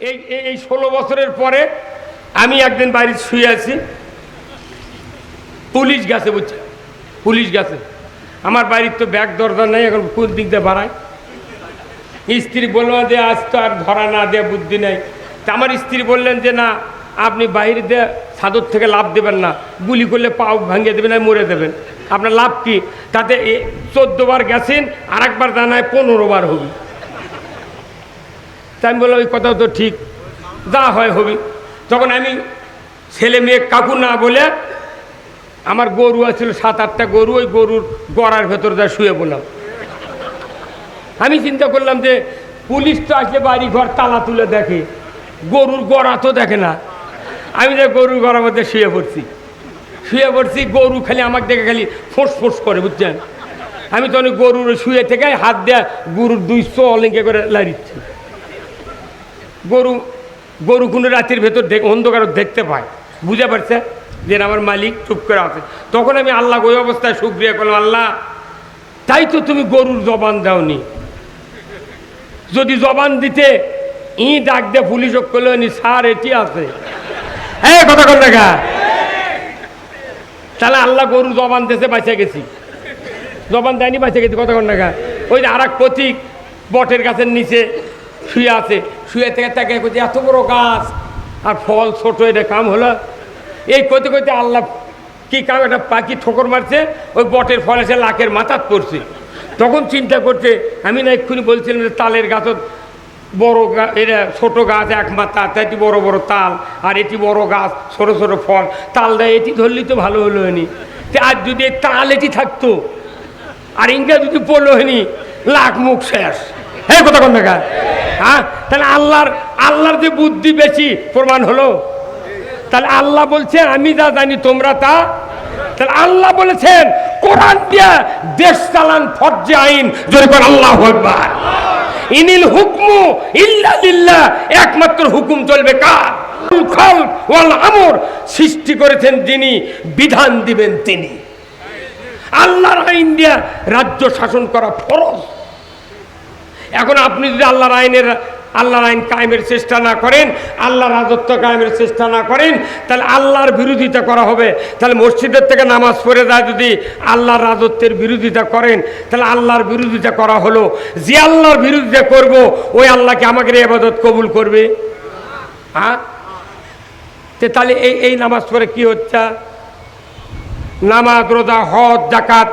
এই, এই- ষোলো বছরের পরে আমি একদিন বাড়ি শুয়ে আছি। পুলিশ গেছে বুঝছে? পুলিশ গেছে। আমার বাড়ির তো ব্যাগ, দরজা নেই, এখন কোন দিক দিয়ে বাড়ায়? স্ত্রী বলল যে, আজ তো আর ধরা না দেয়া বুদ্ধি নেই। তা আমার স্ত্রী বললেন যে, না, আপনি বাইরে দিয়ে সাদর থেকে লাভ দেবেন না। গুলি করলে পাও ভাঙিয়ে দেবেন আর মরে দেবেন। আপনার লাভ কি? তাতে চোদ্দ বার গেছেন আর একবার জানায় পনেরো বার হবে। তাই আমি বললাম, ওই কথাও তো ঠিক, যা হয় হবে। তখন আমি ছেলে মেয়ে কাকু না বলে আমার গরু আছিল সাত, আটটা গরু, ওই গরুর গড়ার ভেতর যা শুয়ে বললাম আমি চিন্তা করলাম যে, পুলিশ তো আসলে বাড়ি ঘর তালা তুলে দেখে, গরুর গড়া তো দেখে না। আমি যে গরুর গড়ার মধ্যে শুয়ে পড়ছি শুয়ে পড়ছি, গরু খালি আমাকে দেখে খালি ফোঁস ফোঁস করে, বুঝছেন? আমি তখন ওই গরুর শুয়ে থেকে হাত দেয়া গরুর দুইশো অলিঙ্কে করে লাড়িচ্ছি। গরু গরু কোনো রাতের ভেতর দেখ, অন্ধকার দেখতে পায়। বুঝে পারছে? যে আমার মালিক চুপ করে আছে। তখন আমি আল্লাহ ওই অবস্থায় সুক্রিয়া করলাম, আল্লাহ, তাই তো তুমি গরুর জবান দাওনি। যদি জবান দিতে ই ডাক দিয়ে পুলিশ করল নি স্যার, এটি আছে। হ্যাঁ কথা কর দেখা তাহলে আল্লাহ গরু জবান দেশে বাঁচে গেছি। জবান দেয়নি বাঁচে গেছি, কথা কর দেখা ওই যে আর এক প্রতীক বটের গাছের নিচে শুয়ে আছে। শুয়ে থেকে তাকে করছে এত বড় গাছ, আর ফল ছোট, এটা কাম হলো? এই করতে করতে আল্লাহ কি কাম, একটা পাখি ঠোকর মারছে, ওই বটের ফল এসে লাখের মাথাত পড়ছে। তখন চিন্তা করছে, আমি না এক্ষুনি বলছিলাম যে তালের গাছত বড় এটা ছোট গাছ, এক মাথা এটি বড় বড় তাল, আর এটি বড় গাছ, ছোট ছোট ফল তাল দেয় এটি ধরলেই তো ভালো হলো হয়নি। আর যদি তাল এটি থাকতো, আর ইংরেজ যদি পড়ল হয়নি, লাখ মুখ শেষ। হ্যাঁ কথা কোন দেখা হ্যাঁ? তাহলে আল্লাহর আল্লাহর যে বুদ্ধি বেশি, প্রমাণ হলো। তাহলে আল্লাহ বলছে আমি যা জানি, তোমরা তা তাহলে আল্লাহ বলেছেন, কোরআন দিয়া দেশ চালান ফর্জে আইন। যদি আল্লাহ একবার ইনিল হুকমু ইল্লা একমাত্র হুকুম চলবে কার? ওয়াল আমর, সৃষ্টি করেছেন যিনি, বিধান দিবেন তিনি। আল্লাহর আইন দিয়া রাজ্য শাসন করা ফরজ। এখন আপনি যদি আল্লাহর আইনের, আল্লাহর আইন কায়েমের চেষ্টা না করেন, আল্লাহর রাজত্ব কায়েমের চেষ্টা না করেন, তাহলে আল্লাহর বিরোধিতা করা হবে। তাহলে মসজিদের থেকে নামাজ পড়ে যায় যদি আল্লাহর রাজত্বের বিরোধিতা করেন, তাহলে আল্লাহর বিরোধিতা করা হলো। যে আল্লাহর বিরোধিতা করব, ওই আল্লাহকে আমাকে এবাদত কবুল করবে? হ্যাঁ? তাহলে এই এই নামাজ পড়ে কি হচ্ছে? নামাজ, রোজা, হজ জাকাত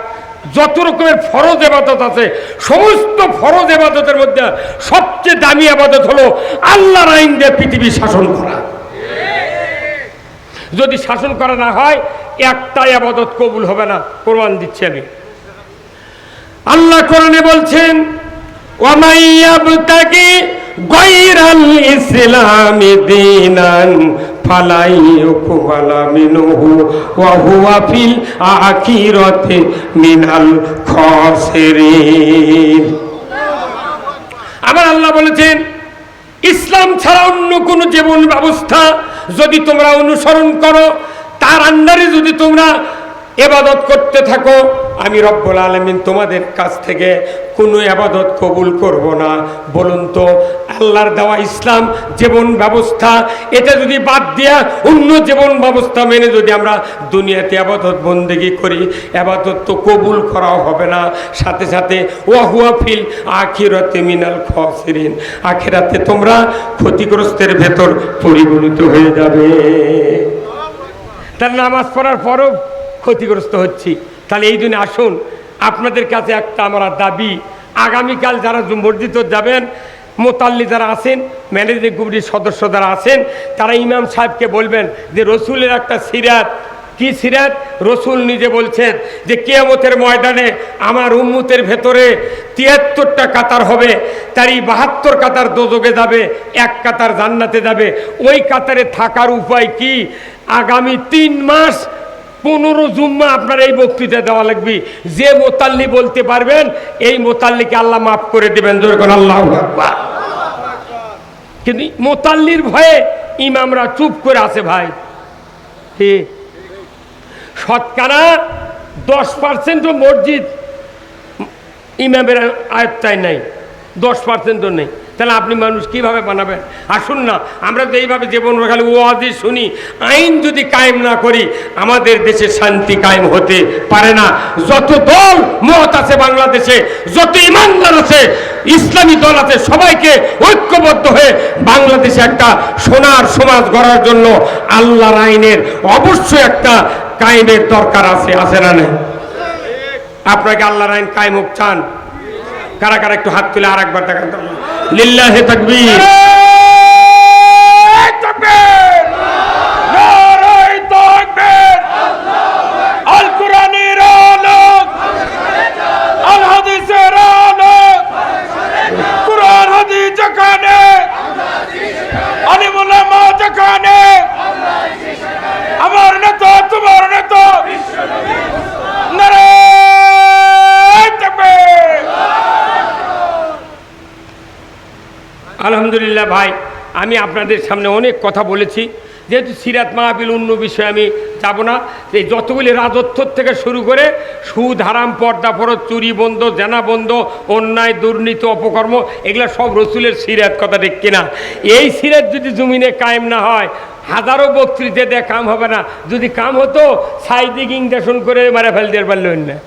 যত রকমের ফরজ এবাদত আছে, সমস্ত ফরজ এবাদতের মধ্যে সবচেয়ে দামি আবাদত হলো আল্লাহর আইন দিয়ে পৃথিবী শাসন করা। যদি শাসন করা না হয়, একটাই আবাদত কবুল হবে না প্রমাণ দিচ্ছি আমি। আল্লাহ কোরআনে বলছেন ওয়ামাইয়াবতাকি গায়রাল ইসলামি দীনান আমার আল্লাহ বলেছেন, ইসলাম ছাড়া অন্য কোনো জীবন ব্যবস্থা যদি তোমরা অনুসরণ করো, তার আন্ডারে যদি তোমরা এবাদত করতে থাকো আমি রব্বুল আলমিন তোমাদের কাছ থেকে কোনো আবাদত কবুল করব না। বলুন তো, আল্লাহর দেওয়া ইসলাম জীবন ব্যবস্থা, এটা যদি বাদ দেয়া অন্য জীবন ব্যবস্থা মেনে যদি আমরা দুনিয়াতে আবাদত বন্দেগি করি, আবাদত তো কবুল করাও হবে না। সাথে সাথে ওয়াহুয়া ফিল আখিরাতে মিনাল খসিরিন, আখিরাতে তোমরা ক্ষতিগ্রস্তের ভেতর পরিগণিত হয়ে যাবে। তার নামাজ পড়ার পরও ক্ষতিগ্রস্ত হচ্ছি। তাহলে এই জন্য আসুন, আপনাদের কাছে একটা আমার দাবি। আগামীকাল যারা মসজিদ যাবেন, মোতাল্লি যারা আছেন, ম্যানেজিং কমিটির সদস্য যারা আছেন, তারা ইমাম সাহেবকে বলবেন যে, রসুলের একটা সিরাত। কি সিরাত? রসুল নিজে বলছেন যে, কেয়ামতের ময়দানে আমার উম্মতের ভেতরে তিয়াত্তরটা কাতার হবে, তারই বাহাত্তর কাতার দোজগে যাবে, এক কাতার জান্নাতে যাবে। ওই কাতারে থাকার উপায় কি? আগামী তিন মাস পনেরো জুম্মা আপনার এই বক্তৃতা দেওয়া লাগবে। যে মোতাল্লি বলতে পারবেন, এই মোতাল্লিকে আল্লাহ মাফ করে দেবেন। আল্লাহ কিন্তু মোতাল্লির ভয়ে ইমামরা চুপ করে আছে ভাই। শতকরা দশ পার্সেন্টও মসজিদ ইমামের আয়ত্তায় নাই। দশ পার্সেন্টও নেই। তাহলে আপনি মানুষ কীভাবে বানাবেন? আসুন না, আমরা তো এইভাবে জীবন খালি ওয়াজি শুনি। আইন যদি কায়েম না করি, আমাদের দেশে শান্তি কায়েম হতে পারে না। যত দল মত আছে বাংলাদেশে, যত ইমানদার আছে, ইসলামী দল আছে, সবাইকে ঐক্যবদ্ধ হয়ে বাংলাদেশে একটা সোনার সমাজ গড়ার জন্য আল্লাহর আইনের অবশ্যই একটা কায়েমের দরকার আছে আছে না নেই? আপনাকে আল্লাহর আইন কায়েম হোক, চান। কারা কারা একটু হাত তুলে আর একবার দেখান। লিল্লাহে তাকবীর আলহামদুলিল্লাহ ভাই, আমি আপনাদের সামনে অনেক কথা বলেছি। যেহেতু সিরাত মাহবিল অন্য বিষয়ে আমি যাব না এই যতগুলি রাজত্ব থেকে শুরু করে সুদ, হারাম, পর্দা ফরত চুরি, বন্ধ, জেনা বন্ধ, অন্যায়, দুর্নীতি, অপকর্ম, এগুলো সব রসুলের সিরাত কথা ঠিক কিনা? এই সিরাত যদি জমিনে কায়েম না হয়, হাজারো বক্তৃতে দিয়ে কাম হবে না। যদি কাম হতো, সাইদিক ইংটেশন করে মারা ফেল দিয়ে পারলেন না।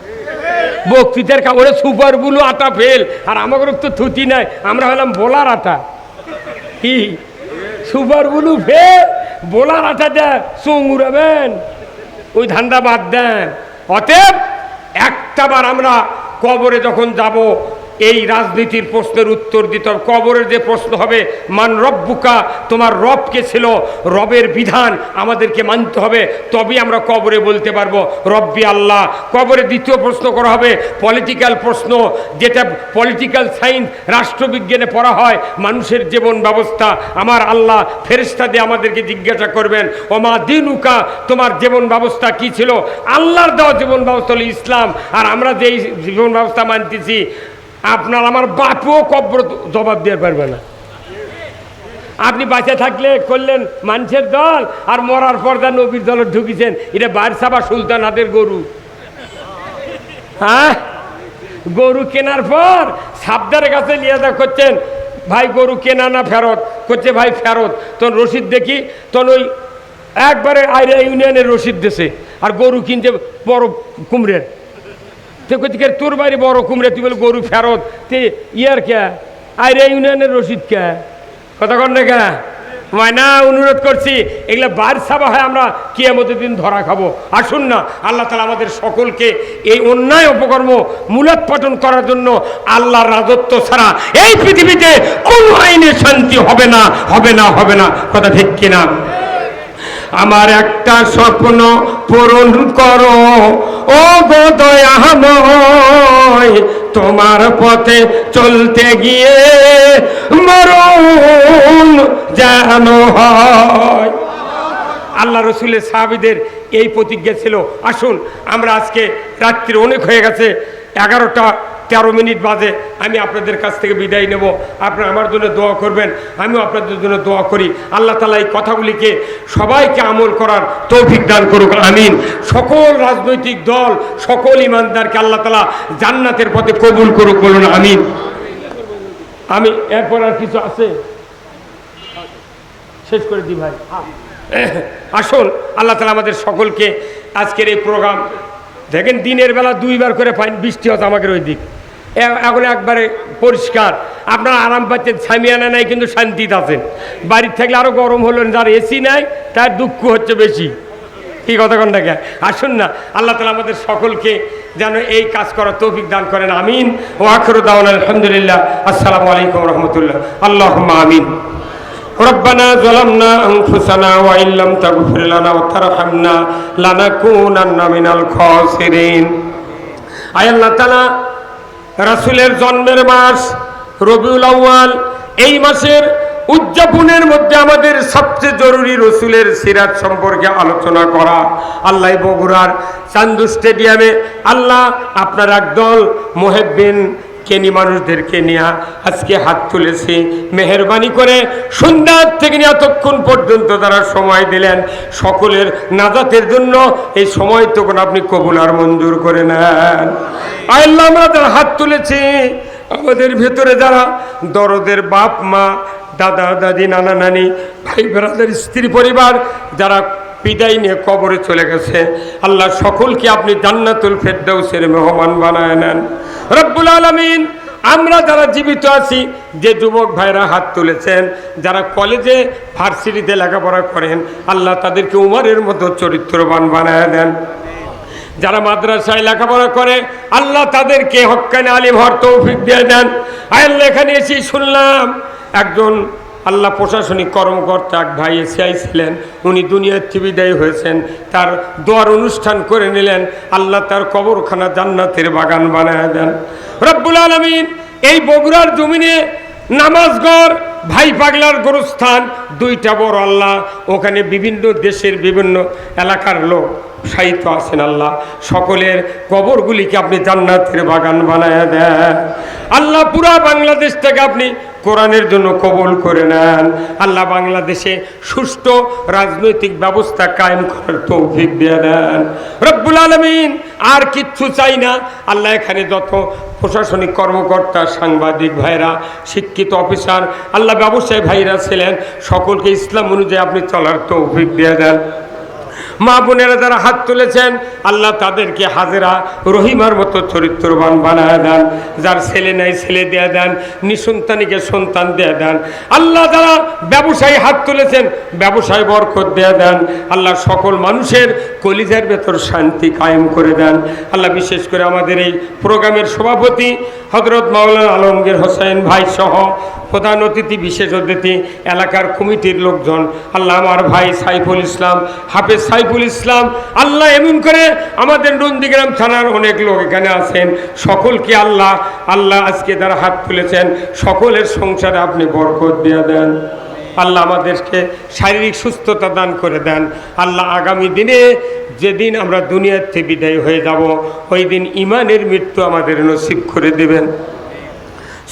বক্তৃতার কাপড়ে সুপার বুলু আটা ফেল, আর আমাদের তো থুতি নাই, আমরা হলাম বোলার আটা কি? সুপার বুলু ফের বোলার আটা দেয় চুং উড়াবেন। ওই ধান্দা বাদ দেন। অতএব একটাবার আমরা কবরে যখন যাব এই রাজনীতির প্রশ্নের উত্তর দিতে হবে। কবরের যে প্রশ্ন হবে, মান রব্বুকা, তোমার রবকে ছিল? রবের বিধান আমাদেরকে মানতে হবে। তবেই আমরা কবরে বলতে পারব, রব্বি আল্লাহ। কবরে দ্বিতীয় প্রশ্ন করা হবে পলিটিক্যাল প্রশ্ন, যেটা পলিটিক্যাল সায়েন্স রাষ্ট্রবিজ্ঞানে পড়া হয়, মানুষের জীবন ব্যবস্থা। আমার আল্লাহ ফেরেস্তা দিয়ে আমাদেরকে জিজ্ঞাসা করবেন, ওমা দিনুকা, তোমার জীবন ব্যবস্থা কি ছিল? আল্লাহর দেওয়া জীবন ব্যবস্থা হলো ইসলাম। আর আমরা যেই জীবন ব্যবস্থা মানতেছি আপনার আমার বাপও কব্র জবাব দিয়ে পারবে না। আপনি বাঁচে থাকলে করলেন মানুষের দল, আর মরার পর যা নবীর দলে ঢুকিছেন, এটা বারসাবা সুলতান হাতের গরু। হ্যাঁ? গরু কেনার পর সাবদারের কাছে নিয়ে যা করছেন, ভাই, গরু কেনা না ফেরত? করছে, ভাই, ফেরত। তখন রসিদ দেখি, তখন ওই একবারে আইরা ইউনিয়নের রসিদ দেশে আর গরু কিনছে বড় কুমড়ের। তো তোর বাড়ি বড় কুমড়ে, তুই বলে গরু ফেরত। তে ইয়ার কে? আইরা ইউনিয়নের রসিদ কে? কথা কন না কে? মায়না অনুরোধ করছি, এগুলো বার সাবা হয় আমরা কিয়ামতের দিন ধরা খাব। আসুন না, আল্লাহ তালা আমাদের সকলকে এই অন্যায় অপকর্ম মূলোৎপাটন করার জন্য আল্লাহর রাজত্ব ছাড়া এই পৃথিবীতে কোনো আইনে শান্তি হবে না হবে না হবে না। কথা ঠিক কিনা? আমার একটা স্বপ্ন পূরণ করো। ও গো তোমার পথে চলতে গিয়ে মরণ যেন হয়। আল্লাহ রসুলের সাহাবিদের এই প্রতিজ্ঞা ছিল। আসুন, আমরা আজকে রাত্রি অনেক হয়ে গেছে, এগারোটা তেরো মিনিট বাজে আমি আপনাদের কাছ থেকে বিদায় নেব। আপনারা আমার জন্য দোয়া করবেন, আমিও আপনাদের জন্য দোয়া করি। আল্লাহ তালা এই কথাগুলিকে সবাইকে আমল করার তৌফিক দান করুক, আমিন। সকল রাজনৈতিক দল, সকল ইমানদারকে আল্লাহ তালা জান্নাতের পথে কবুল করুক, বলুন আমিন। আমি এরপর আর কিছু আছে? শেষ করে দিই ভাই। আসুন, আল্লাহ তালা আমাদের সকলকে আজকের এই প্রোগ্রাম, দেখেন দিনের বেলা দুইবার করে পাইন বৃষ্টি হতো আমাদের ওই দিক। এখন একবারে পরিষ্কার আপনারা আরাম পাচ্ছেন সামিয়ানা নাই কিন্তু শান্তিতে আছেন বাড়ির থাকলে আরও গরম হলো যার এসি নাই তার দুঃখ হচ্ছে বেশি কি কথা কোনটাকে আসুন না আল্লাহ তালা আমাদের সকলকে যেন এই কাজ করার তৌফিক দান করেন আমিন ও আখরুদ আলহামদুলিল্লাহ আসসালামু আলাইকুম রহমতুল্লাহ আল্লাহ আমিন ربنا ظلمنا أنفسنا وإن لم تغفر لنا وترحمنا لنكونن من الخاسرين আয় আল্লাহ তালা রাসুলের জন্মের মাস রবিউল আউয়াল, এই মাসের উদযাপনের মধ্যে আমাদের সবচেয়ে জরুরি রসুলের সিরাত সম্পর্কে আলোচনা করা। আল্লাহ বগুড়ার চান্দু স্টেডিয়ামে আল্লাহ আপনার একদল মোহেব্বিন কেনি মানুষদেরকে নিয়ে আজকে হাত তুলেছি। মেহরবানি করে সন্ধ্যার থেকে নিয়ে এতক্ষণ পর্যন্ত তারা সময় দিলেন। সকলের নাজাতের জন্য এই সময় তখন আপনি কবুল আর মঞ্জুর করে নেন। আল্লাহ, আমরা তারা হাত তুলেছি, আমাদের ভেতরে যারা দরদের বাপ, মা, দাদা, দাদি, নানা, নানি, ভাই বেড়াদের স্ত্রী, পরিবার যারা বিদায় নিয়ে কবরে চলে গেছে, আল্লাহ সকলকে আপনি জান্নাতুল ফেরদৌসের মেহমান বানায় নেন। রব্বুল আলমিন, আমরা যারা জীবিত আছি, যে যুবক ভাইরা হাত তুলেছেন, যারা কলেজে, ভার্সিটিতে লেখাপড়া করেন, আল্লাহ তাদেরকে উমারের মতো চরিত্রবান বানায় দেন। যারা মাদ্রাসায় লেখাপড়া করে, আল্লাহ তাদেরকে হক্কানে আলিম হর তৌফিক দিয়ে দেন। আয়াল্লাহ এখানে এসেই শুনলাম, একজন আল্লাহ প্রশাসনিক কর্মকর্তা এক ভাই এসিআই ছিলেন, উনি দুনিয়ার থেকে বিদায় হয়েছেন, তার দোয়ার অনুষ্ঠান করে নিলেন, আল্লাহ তার কবরখানা জান্নাতের বাগান বানায় দেন। রব্বুল আলমিন এই বগুড়ার জমিনে নামাজগড় ভাই পাগলার গোরস্থান, দুইটা বড় আল্লাহ, ওখানে বিভিন্ন দেশের বিভিন্ন এলাকার লোক। সাহিত্য আছেন আল্লাহ, সকলের কবরগুলিকে আপনি জান্নাতের বাগান বানায় দেন। আল্লাহ পুরা বাংলাদেশ থেকে আপনি কোরআনের জন্য কবল করে নেন। আল্লাহ বাংলাদেশে সুষ্ঠু রাজনৈতিক ব্যবস্থা কায়েম করার তৌফিক দিয়ে দেন। রব্বুল আলমিন, আর কিচ্ছু চাই না। আল্লাহ এখানে যত প্রশাসনিক কর্মকর্তা, সাংবাদিক ভাইরা, শিক্ষিত অফিসার, আল্লাহ ব্যবসায়ী ভাইরা ছিলেন, সকলকে ইসলাম অনুযায়ী আপনি চলার তৌফিক দিয়ে দেন। মা বোনেরা যারা হাত তুলেছেন, আল্লাহ তাদেরকে হাজেরা রহিমার মতো চরিত্রবান বানায় দেন। যার ছেলে নাই, ছেলে দিয়ে দেন, নিঃসন্তানীকে সন্তান দেয়া দেন। আল্লাহ যারা ব্যবসায়ী হাত তুলেছেন, ব্যবসায় বরকত দিয়ে দেন। আল্লাহ সকল মানুষের কলিজার ভেতর শান্তি কায়েম করে দেন। আল্লাহ বিশেষ করে আমাদের এই প্রোগ্রামের সভাপতি হজরত মাওলানা আলমগীর হোসেন ভাই সহ প্রধান অতিথি, বিশেষ অতিথি, এলাকার কমিটির লোকজন, আল্লাহ আমার ভাই সাইফুল ইসলাম, হাফেজ সাইফুল ইসলাম, আল্লাহ এমন করে আমাদের নন্দীগ্রাম থানার অনেক লোক এখানে আছেন। সকলকে আল্লাহ আল্লাহ আজকে তারা হাত তুলেছেন। সকলের সংসারে আপনি বরকত দিয়ে দেন। আল্লাহ আমাদেরকে শারীরিক সুস্থতা দান করে দেন। আল্লাহ আগামী দিনে যেদিন আমরা দুনিয়ার থেকে বিদায় হয়ে যাব, ওই দিন ইমানের মৃত্যু আমাদের নসিব করে দেবেন।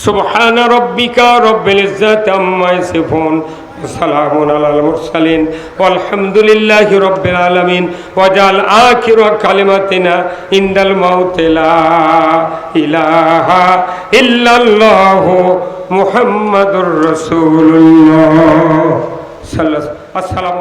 সুবহান রব্বিকা রব্বিল ইজ্জাতি আম্মা ইয়াসিফুন। সালামুন আলাল মুরসালিন আলহামদুলিল্লাহি রাব্বিল আলামিন আখির কালিমাতিনা ইনদাল মাউতি লা ইলাহা ইল্লাল্লাহু মুহাম্মাদুর রাসূলুল্লাহ সাল্লাল্লাহু আসসালামু